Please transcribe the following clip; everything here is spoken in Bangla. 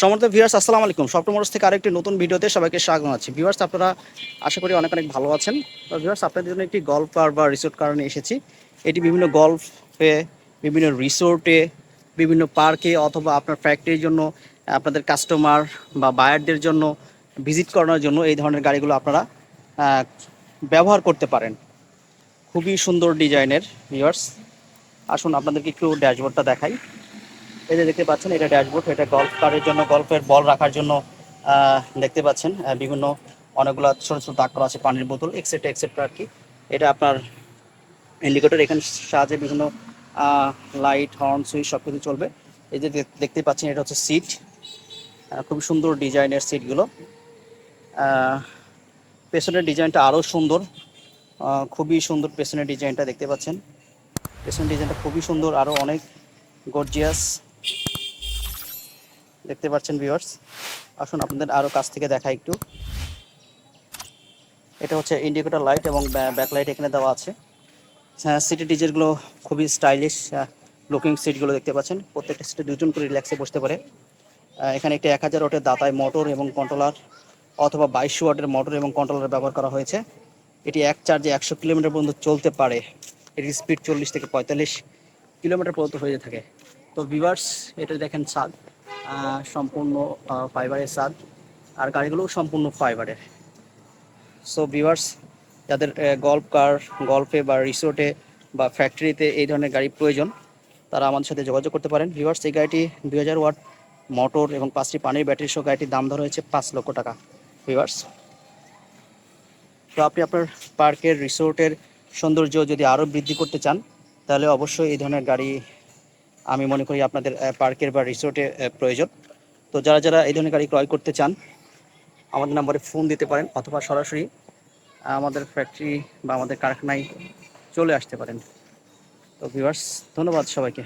সমর্থ ভিউয়ার্স আসসালামু আলাইকুম। স্বপ্ন মোটরস থেকে আরেকটি নতুন ভিডিওতে সবাইকে স্বাগত আছি ভিউয়ার্স আপনারা আশা করি অনেক অনেক ভালো আছেন। তো ভিউয়ার্স আপনাদের জন্য একটি গল্ফ কার বা রিসোর্ট কার নিয়ে এসেছি। এটি বিভিন্ন গল্ফে বিভিন্ন রিসোর্টে বিভিন্ন পার্কে অথবা আপনার ফ্যাক্টরির জন্য, আপনাদের কাস্টমার বা বায়ারদের জন্য ভিজিট করানোর জন্য এই ধরনের গাড়িগুলো আপনারা ব্যবহার করতে পারেন। খুবই সুন্দর ডিজাইনের ভিউয়ার্স আসুন, আপনাদেরকে একটু ড্যাশবোর্ডটা দেখাই। এই যে দেখতে পাচ্ছেন, এটা ড্যাশবোর্ড, এটা গল্ফ কারের জন্য গল্ফের বল রাখার জন্য দেখতে পাচ্ছেন বিভিন্ন অনেকগুলো ছোট ছোট দাগ করা আছে পানির বোতল এক্সেট্রা এক্সেট্রা আর কি এটা আপনার ইন্ডিকেটর এখানে সাহায্যে বিভিন্ন লাইট হর্ন সুইচ সব কিছু চলবে। এই যে দেখ- দেখতে পাচ্ছেন, এটা হচ্ছে সিট খুব সুন্দর ডিজাইনের সিটগুলো পেছনের ডিজাইনটা আরও সুন্দর খুবই সুন্দর পেছনের ডিজাইনটা দেখতে পাচ্ছেন। পেছনের ডিজাইনটা খুবই সুন্দর আরও অনেক গর্জিয়াস দেখতে পাচ্ছেন ভিউয়ার্স আসুন আপনাদের আরও কাছ থেকে দেখা একটু। এটা হচ্ছে ইন্ডিকেটর লাইট এবং ব্যাক লাইট এখানে দেওয়া আছে। সিটি ডিজেলগুলো খুবই স্টাইলিশ লুকিং সিটগুলো দেখতে পাচ্ছেন। প্রত্যেকটা সিটে দুজন করে রিল্যাক্সে বসতে পারে। এখানে একটি এক হাজার ওয়াটের দাতায় মোটর এবং কন্ট্রোলার অথবা বাইশশো ওয়াটের মোটর এবং কন্ট্রোলার ব্যবহার করা হয়েছে। এটি এক চার্জে একশো কিলোমিটার পর্যন্ত চলতে পারে। এটির স্পিড চল্লিশ থেকে পঁয়তাল্লিশ কিলোমিটার পর্যন্ত হয়ে থাকে। তো ভিভার্স এটা দেখেন ছাদ সম্পূর্ণ ফাইবারের ছাদ, আর গাড়িগুলোও সম্পূর্ণ ফাইবারের সো ভিভার্স যাদের গল্ফ কার গল্ফে বা রিসোর্টে বা ফ্যাক্টরিতে এই ধরনের গাড়ি প্রয়োজন, তারা আমাদের সাথে যোগাযোগ করতে পারেন। ভিভার্স এই গাড়িটি দুই হাজার ওয়াট মোটর এবং পাঁচটি পানির ব্যাটারি সহ গাড়িটির দাম ধরা হয়েছে পাঁচ লক্ষ টাকা। ভিভার্স তো আপনি আপনার পার্কের রিসোর্টের সৌন্দর্য যদি আরও বৃদ্ধি করতে চান, তাহলে অবশ্যই এই ধরনের গাড়ি আমি মনে করি আপনাদের পার্কের বা রিসোর্টে প্রয়োজন। তো যারা যারা এই ধরনের গাড়ি ক্রয় করতে চান, আমাদের নাম্বারে ফোন দিতে পারেন অথবা সরাসরি আমাদের ফ্যাক্টরি বা আমাদের কারখানায় চলে আসতে পারেন। তো ভিউয়ার্স, ধন্যবাদ সবাইকে।